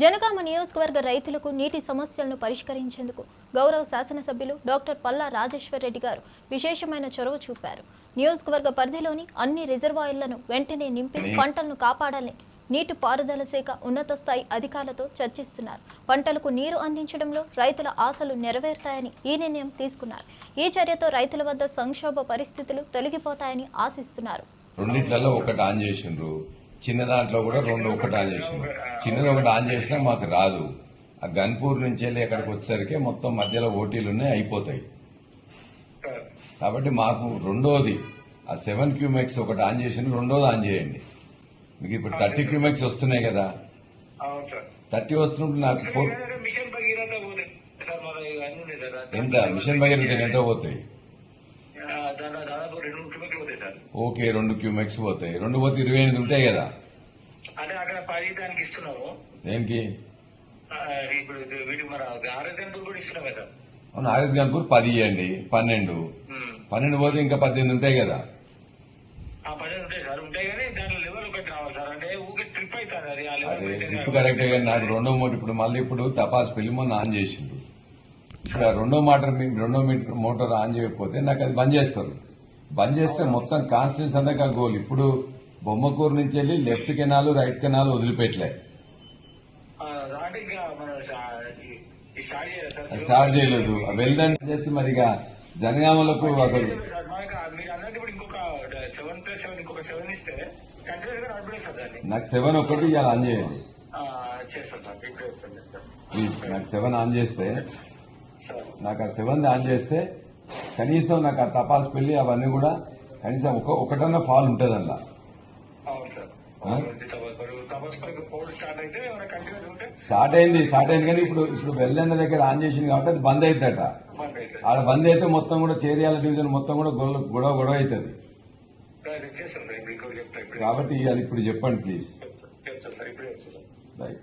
జనగామ నియోజకవర్గ రైతులకు నీటి సమస్యలను పరిష్కరించేందుకు గౌరవ శాసనసభ్యులు డాక్టర్ పల్లా రాజేశ్వర్ రెడ్డి గారు విశేషమైన చొరవ చూపారు. నియోజకవర్గ పరిధిలోని అన్ని రిజర్వాయర్లను వెంటనే నింపి పంటలను కాపాడాలని నీటి పారుదల శాఖ ఉన్నత స్థాయి అధికారులతో చర్చిస్తున్నారు. పంటలకు నీరు అందించడంలో రైతుల ఆశలు నెరవేరుతాయని ఈ నిర్ణయం తీసుకున్నారు. ఈ చర్యతో రైతుల వద్ద సంక్షోభ పరిస్థితులు తొలగిపోతాయని ఆశిస్తున్నారు. చిన్న దాంట్లో కూడా రెండు ఒకటి ఆన్ చేసిండ్రు చిన్నది ఒకటి ఆన్ చేసినా మాకు రాదు. ఆ గన్పూర్ నుంచి వెళ్ళి అక్కడికి వచ్చేసరికి మొత్తం మధ్యలో ఓటీలు ఉన్నాయి అయిపోతాయి. కాబట్టి మాకు రెండోది ఆ సెవెన్ క్యూమెక్స్ ఒకటి ఆన్ చేసిండ్రు రెండోది ఆన్ చేయండి. మీకు ఇప్పుడు థర్టీ క్యూమెక్స్ వస్తున్నాయి కదా. థర్టీ వస్తున్నప్పుడు నాకు ఫోర్ ఎంత? మిషన్ భగీరథ ఎంత పోతాయి? ఓకే రెండు క్యూమెక్స్ పోతాయి. రెండు పోతే ఇరవై ఎనిమిది ఉంటాయి కదా. అంటే అక్కడ పది దానికి ఇస్తున్నాము దేనికి? ఆ, ఇప్పుడు వీటికి మన ఆర్ఎస్ గంటలు కూడా ఇస్తున్నాం కదా. అవును ఆర్ఎస్ గన్పూర్ పది ఇవ్వండి పన్నెండు. పన్నెండు పోతే ఇంకా పద్దెనిమిది ఉంటాయి కదా. ఆ పది ఉంటాయి సార్. ఉంటాయి కానీ దాంట్లో లెవెల్ ఒకటి రావాలి సార్. అంటే ఊకే ట్రిప్ అవుతుంది అది ఆ లెవెల్ అదే పెట్టేది ఇప్పుడు కరెక్టే కానీ నాకు రెండో మోటార్ ఇప్పుడు మళ్ళీ ఇప్పుడు తపాస్ మొన్న ఆన్ చేసిండు. ఇప్పుడు ఆ రెండో మోటార్ రెండో మీటర్ మోటార్ ఆన్ చేయకపోతే నాకు అది బంద్ చేస్తారు. బంద్ చేస్తే మొత్తం కాన్స్టిట్యూన్స్ అంతా గోల్ ఇప్పుడు బొమ్మకూరు నుంచి వెళ్ళి లెఫ్ట్ కెనాల్ రైట్ కెనాల్ వదిలిపెట్టలే. స్టార్ట్ చేయలేదు వెళ్దాం చేస్తే మరి జనగామలకు అసలు నాకు సెవెన్ ఒకటి ఇవాళ ఆన్ చేయండి. నాకు సెవెన్ ఆన్ చేస్తే నాకు ఆ సెవెన్ ఆన్ చేస్తే కనీసం నాకు ఆ తపాస్ పెళ్ళి అవన్నీ కూడా కనీసం ఒక ఒకటన్నా ఫాల్ ఉంటుంది అందులో అవును సార్ ఆ? తపస్ పైకి పోవడం స్టార్ట్ అయింది స్టార్ట్ అయింది కానీ ఇప్పుడు ఇప్పుడు వెల్లన్న దగ్గర ఆన్ చేసింది కాబట్టి అది బంద్ అవుతుందట ఆడ బంద్ అయితే మొత్తం కూడా చేరియాల డివిజన్ మొత్తం కూడా గొడవ గొడవ అవుతుంది కాబట్టి ఇవాళ ఇప్పుడు చెప్పండి ప్లీజ్. రైట్